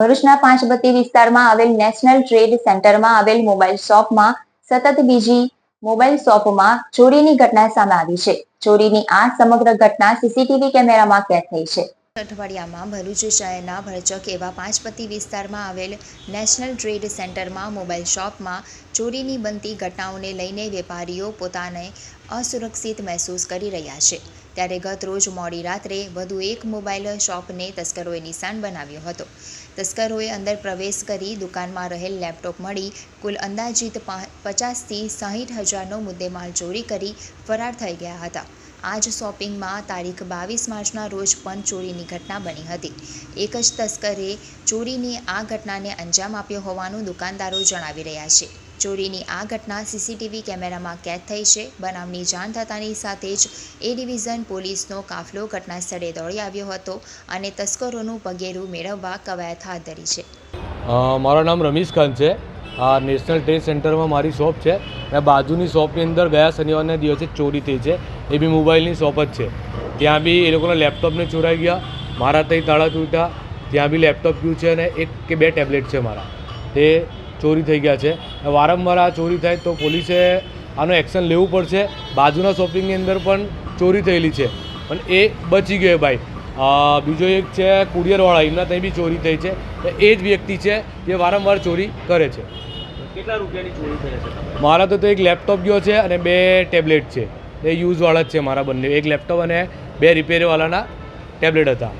ભરૂચના પાંચબત્તી વિસ્તારમાં આવેલ નેશનલ ટ્રેડ સેન્ટરમાં આવેલ મોબાઈલ શોપમાં સતત બીજી મોબાઈલ શોપમાં ચોરીની ઘટના સામે આવી છે. ચોરીની આ સમગ્ર ઘટના સીસીટીવી કેમેરામાં કેદ થઈ છે. અઠવાડિયામાં ભરૂચ શહેરના ભરચક એવા પાંચપત્તી વિસ્તારમાં આવેલ નેશનલ ટ્રેડ સેન્ટરમાં મોબાઈલ શોપમાં ચોરીની બનતી ઘટનાઓને લઈને વેપારીઓ પોતાને અસુરક્ષિત મહેસૂસ કરી રહ્યા છે. ત્યારે ગત રોજ મોડી રાત્રે વધુ એક મોબાઈલ શોપને તસ્કરોએ નિશાન બનાવ્યો હતો. તસ્કરોએ અંદર પ્રવેશ કરી દુકાનમાં રહેલ લેપટોપ મળી કુલ અંદાજિત પચાસથી સાહીઠ હજારનો મુદ્દેમાલ ચોરી કરી ફરાર થઈ ગયા હતા. આ જ શોપિંગમાં તારીખ બાવીસ માર્ચના રોજ પણ ચોરીની ઘટના બની હતી. એક જ તસ્કરે ચોરીની આ ઘટનાને અંજામ આપ્યો હોવાનું દુકાનદારો જણાવી રહ્યા છે. ચોરીની આ ઘટના સીસીટીવી કેમેરામાં કેદ થઈ છે. બનાવની જાણ થતાની સાથે જ એ ડિવિઝન પોલીસનો કાફલો ઘટના સ્થળે દોડી આવ્યો હતો અને તસ્કરોનું પગેરું મેળવવા કવાયત હાથ ધરી છે. મારું નામ રમીશ ખાન છે. આ નેશનલ ટ્રેડ સેન્ટરમાં મારી શોપ છે. અને બાજુની શોપની અંદર ગયા શનિવારના દિવસે ચોરી થઈ છે. એ બી મોબાઈલની શોપ જ છે. ત્યાં બી એ લોકોના લેપટોપને ચોરાઈ ગયા. મારા ત્યાં તાળા તૂટ્યા. ત્યાં બી લેપટોપ ગયું છે અને એક કે બે ટેબ્લેટ છે મારા. તે ચોરી થઈ ગયા છે. વારંવાર આ ચોરી થાય તો પોલીસે આનું એક્શન લેવું પડશે. બાજુના શોપિંગની અંદર પણ ચોરી થયેલી છે. પણ એ બચી ગયો ભાઈ. બીજો એક છે કુરિયરવાળા. એમના ત્યાં બી ચોરી થઈ છે. એ જ વ્યક્તિ છે જે વારંવાર ચોરી કરે છે. કેટલા રૂપિયાની ચોરી થઈ હશે મારા તો તો એક લેપટોપ ગયો છે અને બે ટેબ્લેટ છે. એ યુઝવાળા જ છે મારા બંને. એક લેપટોપ અને બે રિપેરવાળાના ટેબ્લેટ હતા.